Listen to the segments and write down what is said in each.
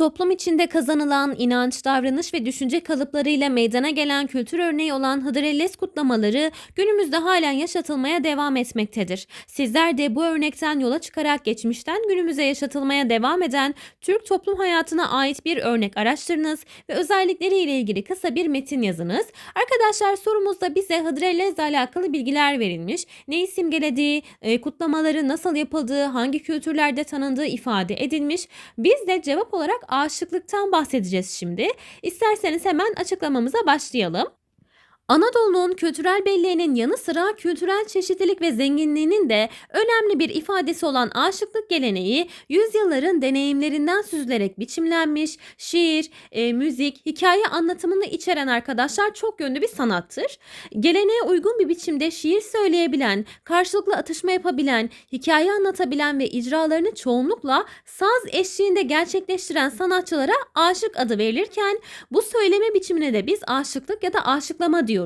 Toplum içinde kazanılan inanç, davranış ve düşünce kalıplarıyla meydana gelen kültür örneği olan Hıdrellez kutlamaları günümüzde halen yaşatılmaya devam etmektedir. Sizler de bu örnekten yola çıkarak geçmişten günümüze yaşatılmaya devam eden Türk toplum hayatına ait bir örnek araştırınız ve özellikleriyle ilgili kısa bir metin yazınız. Arkadaşlar sorumuzda bize Hıdrellez'le alakalı bilgiler verilmiş. Neyi simgelediği, e, kutlamaları nasıl yapıldığı, hangi kültürlerde tanındığı ifade edilmiş. Biz de cevap olarak aşıklıktan bahsedeceğiz şimdi. İsterseniz hemen açıklamamıza başlayalım. Anadolu'nun kültürel belleğinin yanı sıra kültürel çeşitlilik ve zenginliğinin de önemli bir ifadesi olan aşıklık geleneği yüzyılların deneyimlerinden süzülerek biçimlenmiş şiir, e, müzik, hikaye anlatımını içeren arkadaşlar çok yönlü bir sanattır. Geleneğe uygun bir biçimde şiir söyleyebilen, karşılıklı atışma yapabilen, hikaye anlatabilen ve icralarını çoğunlukla saz eşliğinde gerçekleştiren sanatçılara aşık adı verilirken bu söyleme biçimine de biz aşıklık ya da aşıklama diyoruz.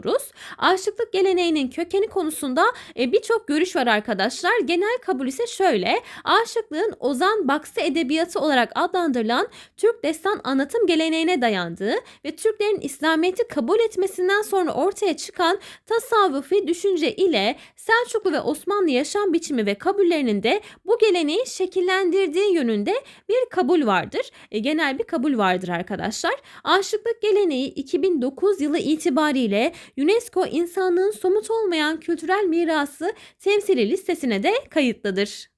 Aşıklık geleneğinin kökeni konusunda e, birçok görüş var arkadaşlar. Genel kabul ise şöyle. Aşıklığın Ozan Baksı edebiyatı olarak adlandırılan Türk destan anlatım geleneğine dayandığı ve Türklerin İslamiyet'i kabul etmesinden sonra ortaya çıkan tasavvufi düşünce ile Selçuklu ve Osmanlı yaşam biçimi ve kabullerinin de bu geleneği şekillendirdiği yönünde bir kabul vardır. E, genel bir kabul vardır arkadaşlar. Aşıklık geleneği 2009 yılı itibariyle UNESCO insanlığın somut olmayan kültürel mirası temsili listesine de kayıtlıdır.